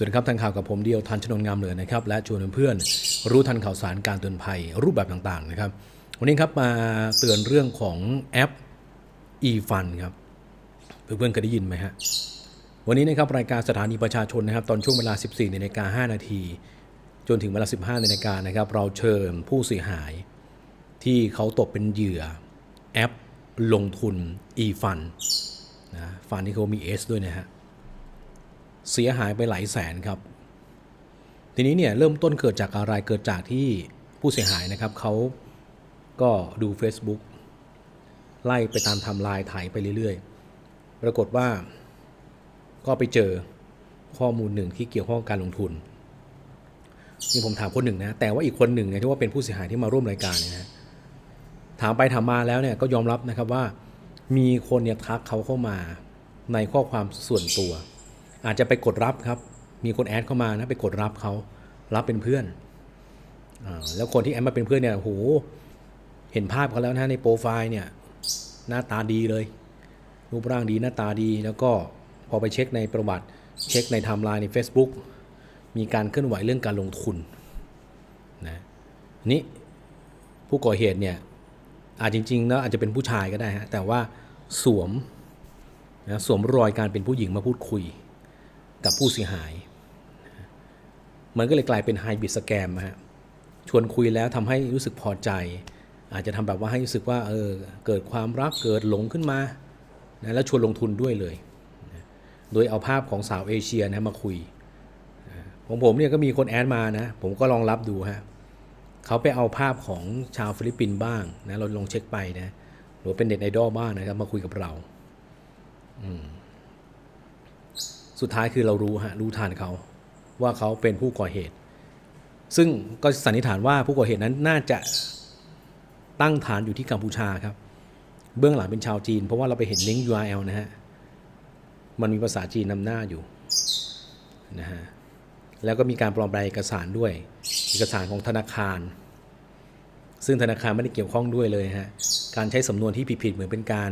วัสดีครับทันข่าวกับผมเดียวทันชนนงามเหลือนะครับและชวนเพื่อนรู้ทันข่าวสารการเตือนภัยรูปแบบต่างๆนะครับ วันนี้ครับมาเตือนเรื่องของแอป e-fund ครับเพื่อนๆเคยได้ยินไหมฮะวันนี้นะครับรายการสถานีประชาชนนะครับ ตอนช่วงเวลา 14นาฬิกา5นาทีจนถึงเวลา 15นาฬิกานะครับ เราเชิญผู้เสียหายที่เขาตกเป็นเหยื่อแอปลงทุน e-fund นะฟันที่เขามี S ด้วยนะฮะ เสียหายไปหลายแสนครับ ทีนี้เนี่ยเริ่มต้นเกิดจากอะไรเกิดจากที่ผู้เสียหายนะครับเขาก็ดู Facebook ไล่ไปตามทำลายถ่ายไปเรื่อยๆ ปรากฏว่าก็ไปเจอข้อมูลหนึ่งที่เกี่ยวข้องกับการลงทุนนี่ผมถามคนหนึ่งนะ แต่ว่าอีกคนหนึ่งเนี่ยที่ว่าเป็นผู้เสียหายที่มาร่วมรายการเนี่ยนะถามไปถามมาแล้วเนี่ยก็ยอมรับนะครับว่ามีคนเนี่ยทักเขาเข้ามาในข้อความส่วนตัว อาจจะไปกดรับครับ มีคนแอดเข้ามานะไปกดรับเขารับเป็นเพื่อนอาแล้วคนที่แอดมาเป็นเพื่อนเนี่ยโหเห็นภาพเขาแล้วนะในโปรไฟล์เนี่ยหน้าตาดีเลย รูปร่างดีหน้าตาดี แล้วก็พอไปเช็คในประวัติ เช็คในไทม์ไลน์ใน Facebook มีการเคลื่อนไหวเรื่องการลงทุนนะนี่ผู้ก่อเหตุเนี่ยอาจจริงๆแล้วอาจจะเป็นผู้ชายก็ได้ฮะแต่ว่าสวมนะสวมรอยการเป็นผู้หญิงมาพูดคุย กับผู้เสียหาย มันก็เลยกลายเป็นไฮบิดสแกมฮะชวนคุยแล้วทำให้รู้สึกพอใจ อาจจะทำแบบว่าให้รู้สึกว่าเออเกิดความรักเกิดหลงขึ้นมานะแล้วชวนลงทุนด้วยเลย โดยเอาภาพของสาวเอเชียนะมาคุยของผมเนี่ยก็มีคนแอดมานะ ผมก็ลองรับดูฮะเขาไปเอาภาพของชาวฟิลิปปินส์บ้างนะเราลองเช็คไปนะหรือเป็นเด็ดไอดอลบ้างนะครับมาคุยกับเรา อืม สุดท้ายคือเรารู้ฮะรู้ทันเขาว่าเขาเป็นผู้ก่อเหตุ ซึ่งก็สันนิษฐานว่าผู้ก่อเหตุนั้นน่าจะตั้งฐานอยู่ที่กัมพูชาครับ เบื้องหลังเป็นชาวจีน เพราะว่าเราไปเห็นลิงก์ URL นะฮะ มันมีภาษาจีนนำหน้าอยู่นะฮะ แล้วก็มีการปลอมแปลงเอกสารด้วย เอกสารของธนาคาร ซึ่งธนาคารไม่ได้เกี่ยวข้องด้วยเลยฮะ การใช้สำนวนที่ผิดๆเหมือนเป็นการ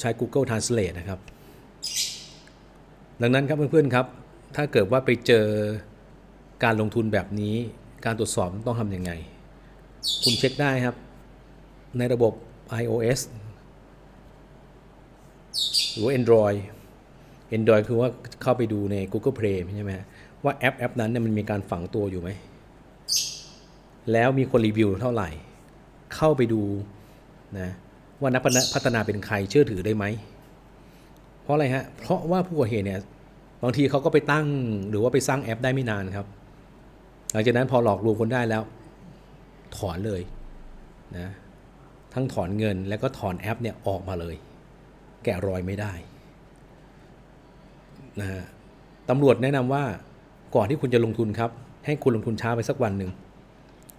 ใช้ Google Translate นะครับ ดังนั้นครับเพื่อนๆครับ ถ้าเกิดว่าไปเจอการลงทุนแบบนี้ การตรวจสอบต้องทำยังไง คุณเช็คได้ครับ ในระบบ iOS หรือ Android Android คือว่าเข้าไปดูใน Google Play ใช่ไหมว่าแอปแอปนั้นเนี่ยมันมีการฝังตัวอยู่ไหม แล้วมีคนรีวิวเท่าไหร่ เข้าไปดูนะว่านักพัฒนาเป็นใครเชื่อถือได้ไหม ราะอะไรฮะ เพราะว่าผู้ก่อเหตุเนี่ยบางทีเขาก็ไปตั้งหรือว่าไปสร้างแอปได้ไม่นานครับ หลังจากนั้นพอหลอกลวงคนได้แล้ว ถอนเลยนะทั้งถอนเงินแล้วก็ถอนแอปเนี่ยออกมาเลย แกะรอยไม่ได้นะฮะตำรวจแนะนำว่าก่อนที่คุณจะลงทุนครับ ให้คุณลงทุนช้าไปสักวันหนึ่ง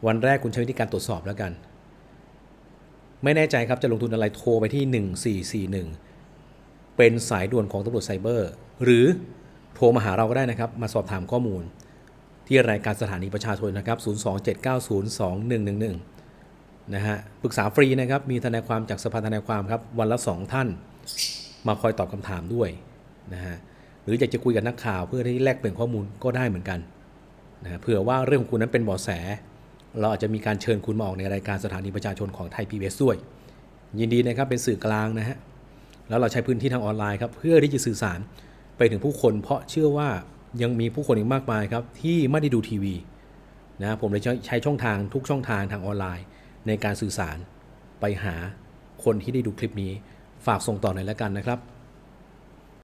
วันแรกคุณใช้วิธีการตรวจสอบแล้วกัน ไม่แน่ใจครับจะลงทุนอะไรโทรไปที่ 1441 เป็นสายด่วนของตำรวจไซเบอร์ หรือโทรมาหาเราก็ได้นะครับ มาสอบถามข้อมูล ที่รายการสถานีประชาชนนะครับ 027902111 นะฮะ ปรึกษาฟรีนะครับ มีทนายความจากสภาทนายความครับ วันละ 2 ท่าน มาคอยตอบคำถามด้วยนะฮะ หรืออยากจะคุยกับนักข่าวเพื่อที่แลกเปลี่ยนข้อมูลก็ได้เหมือนกันนะเผื่อว่าเรื่องของคุณนั้นเป็นเบาะแส เราอาจจะมีการเชิญคุณมาออกในรายการสถานีประชาชนของไทยพีบีด้วย ยินดีนะครับเป็นสื่อกลางนะฮะ แล้วเราใช้พื้นที่ทางออนไลน์ครับเพื่อที่จะสื่อสารไปถึงผู้คน เพราะเชื่อว่ายังมีผู้คนอีกมากมายครับที่ไม่ได้ดูทีวีนะผมเลยใช้ช่องทางทุกช่องทางทางออนไลน์ ในการสื่อสารไปหาคนที่ได้ดูคลิปนี้ ฝากส่งต่อหน่อยแล้วกันนะครับ